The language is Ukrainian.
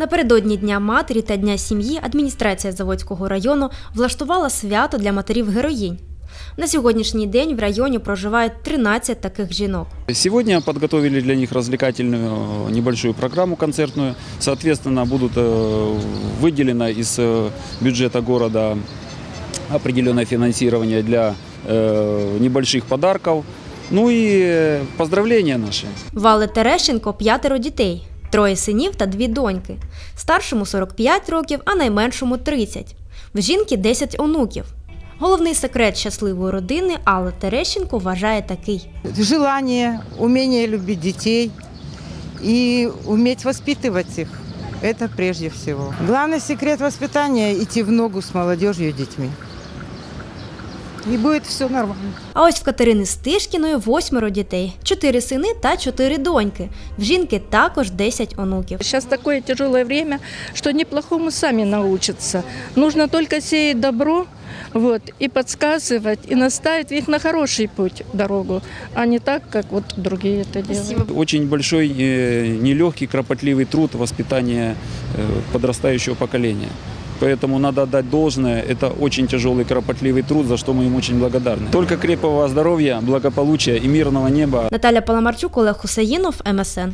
Напередодні Дня матері та Дня сім'ї адміністрація Заводського району влаштувала свято для матерів-героїнь. На сьогоднішній день в районі проживають 13 таких жінок. Сегодня подготовили для них развлекательную э, небольшую программу концертную. Соответственно, будут э, выделено из э, бюджета города определенное финансирование для э, небольших подарков. Ну и э, поздравления наши. Вали Терещенко п'ятеро дітей, троє синів та дві доньки. Старшому 45 років, а найменшому 30. В жінки 10 онуків. Головний секрет щасливої родини Алла Терещенко вважає такий. желание, умение любить детей и уметь воспитывать их. Это прежде всего. Главный секрет воспитания – идти в ногу с молодежью и детьми. И будет все нормально. А ось в Катерини Стишкіної восьмеро дітей, чотири сини та чотири доньки. В жінки також 10 онуків. Сейчас такое тяжелое время, что неплохому сами научатся. Нужно только сеять добро вот, и подсказывать, и наставить их на хороший путь, дорогу, а не так, как вот другие это делают. Очень большой, э, нелегкий, кропотливый труд воспитания э, подрастающего поколения. Поэтому надо отдать должное. Это очень тяжелый, кропотливый труд, за что мы им очень благодарны. Только крепкого здоровья, благополучия и мирного неба Наталя Паламарчук, Олег Хусаїнов, МСН.